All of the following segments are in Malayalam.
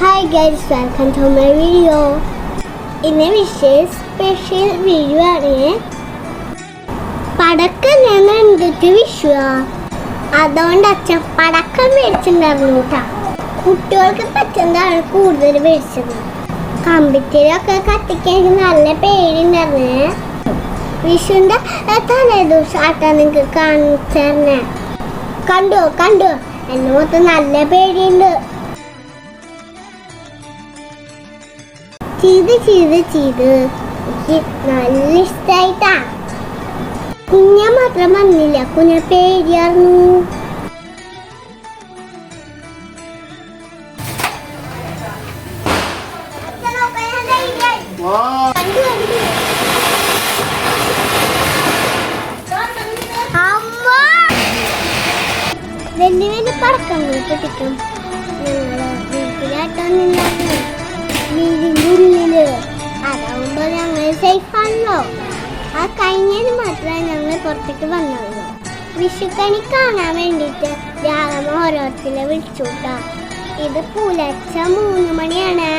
Hi guys welcome to my video ഇന്ന് വിഷയ സ്പെഷ്യൽ വീഡിയോ ആണ്. പടക്കം ഞാൻ എന്തൊക്കെ വിഷുവാ. അതുകൊണ്ട് അച്ഛൻ പടക്കം മേടിച്ചിട്ടുണ്ടായിരുന്നു കേട്ടോ. കുട്ടികൾക്ക് പറ്റുന്നതാണ് കൂടുതൽ മേടിച്ചത്. കമ്പിത്തിരിയൊക്കെ കത്തിക്കാൻ നല്ല പേടിയുണ്ടായിരുന്നേ. വിഷുവിന്റെ തലേ ദിവസം ആട്ടാ നിങ്ങൾക്ക് കാണിച്ചു തരണേ. കണ്ടോ കണ്ടോ? എന്നെ മൊത്തം നല്ല പേടിയുണ്ട്. ചെയ്ത് ചെയ്ത് ചെയ്ത്. എനിക്ക് നല്ല ഇഷ്ടായിട്ടാ. കുഞ്ഞ മാത്രം വന്നില്ല. കുഞ്ഞ പേടിയായിരുന്നു വലിയ വലിയ പടക്കങ്ങൾ പൊട്ടിക്കും ആ കഴിഞ്ഞതിന് മാത്രമേ ഞങ്ങൾ പുറത്തേക്ക് വന്നുള്ളൂ. വിഷുക്കണി കാണാൻ വേണ്ടിയിട്ട് രാവിലെ ഓരോരുത്തരെ വിളിച്ചു കേട്ടോ ഇത് പുലർച്ച മൂന്ന് മണിയാണ്.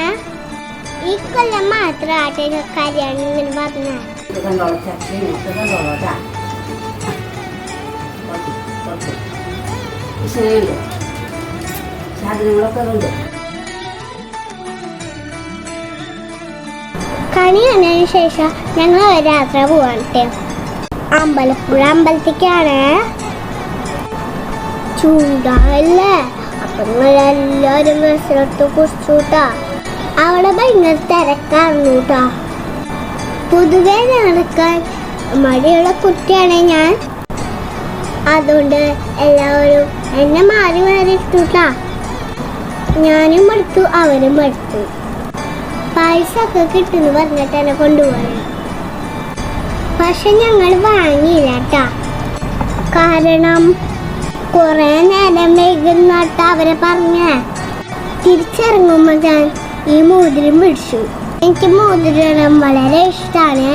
ഈ കൊല്ലം മാത്രം ആട്ടൊരു കല്യാണം ഇങ്ങനെ പറഞ്ഞ ഇത് കണ്ടോളൂ ചട്ടി ഇത് കണ്ടോളൂ കേട്ടാ ശരിയുണ്ട് സാധനങ്ങളൊക്കെ ഉണ്ട്. കണി കണ്ടതിന് ശേഷം ഞങ്ങൾ ഒരു യാത്ര പോവാണ്. അമ്പലപ്പുഴ അമ്പലത്തേക്കാണ്. ചൂടാല്ലേ അപ്പൊ നിങ്ങളെല്ലാരും ബസ്സിനടുത്ത് കുറിച്ചൂട്ടാ. അവിടെ ഭയങ്കര തിരക്കായിരുന്നു കേട്ടാ. പൊതുവെ നടക്കാൻ മടിയുള്ള കുട്ടിയാണ് ഞാൻ. അതുകൊണ്ട് എല്ലാവരും എന്നെ മാറി മാറി ഇട്ടൂട്ടാ ഞാനും മടുത്തു അവരും എടുത്തു പായസമൊക്കെ കിട്ടുന്നു പറഞ്ഞിട്ട് എന്നെ കൊണ്ടുപോയി. പക്ഷെ ഞങ്ങൾ വാങ്ങിയില്ല കേട്ടോ കാരണം കുറെ നേരം വൈകുന്നോട്ട് അവരെ പറഞ്ഞ. തിരിച്ചിറങ്ങുമ്പോൾ ഞാൻ ഈ മോതിരം പിടിച്ചു. എനിക്ക് മോതിരം വളരെ ഇഷ്ടമാണ്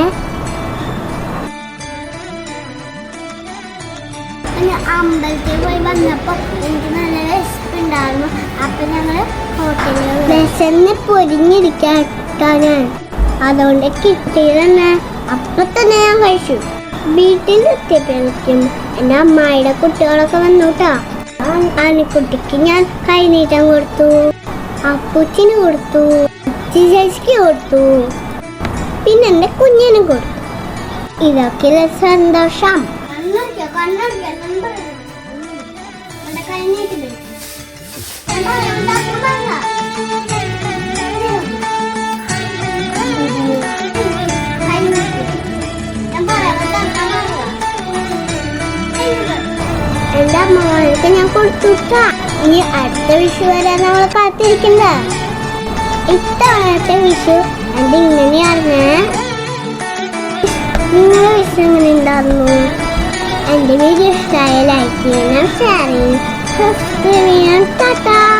അമ്പലത്തിൽ പോയി വന്നപ്പോൾ എനിക്ക് നല്ല വിശപ്പുണ്ടായിരുന്നു. അപ്പം ഞങ്ങൾ ഹോട്ടലിൽ വിശന്ന് പൊരിഞ്ഞിരിക്കാട്ടാ ഞാൻ അതുകൊണ്ട് കിട്ടിയതന്നെ അപ്പൊ തന്നെ ഞാൻ കഴിച്ചു. വീട്ടിൽ എത്തിയപ്പോഴേക്കും എന്റെ അമ്മായിയുടെ കുട്ടികളൊക്കെ വന്നുട്ടാ. ആനക്കുട്ടിക്ക് ഞാൻ കൈനീട്ടം കൊടുത്തു. അപ്പൂച്ചിന് കൊടുത്തു. ചേച്ചിക്ക് കൊടുത്തു. പിന്നെ എന്റെ കുഞ്ഞിനും കൊടുത്തു. ഇതൊക്കെ സന്തോഷം. എന്റെ മോൾക്ക് ഞാൻ കൊടുത്തുട്ടാ ഇനി അടുത്ത വിഷു വരാൻ നമ്മൾ കാത്തിരിക്കണ്ട. ഇത്തവണത്തെ വിഷു എന്റെ ഇങ്ങനെയായിരുന്നേ. നിങ്ങളെ വിഷു എങ്ങനെ ഉണ്ടായിരുന്നു? എന്റെ വീഡിയോ ഇഷ്ടമായ ലൈക്ക് ചെയ്യണം ഷെയർ ചെയ്യണം. ടാറ്റാ.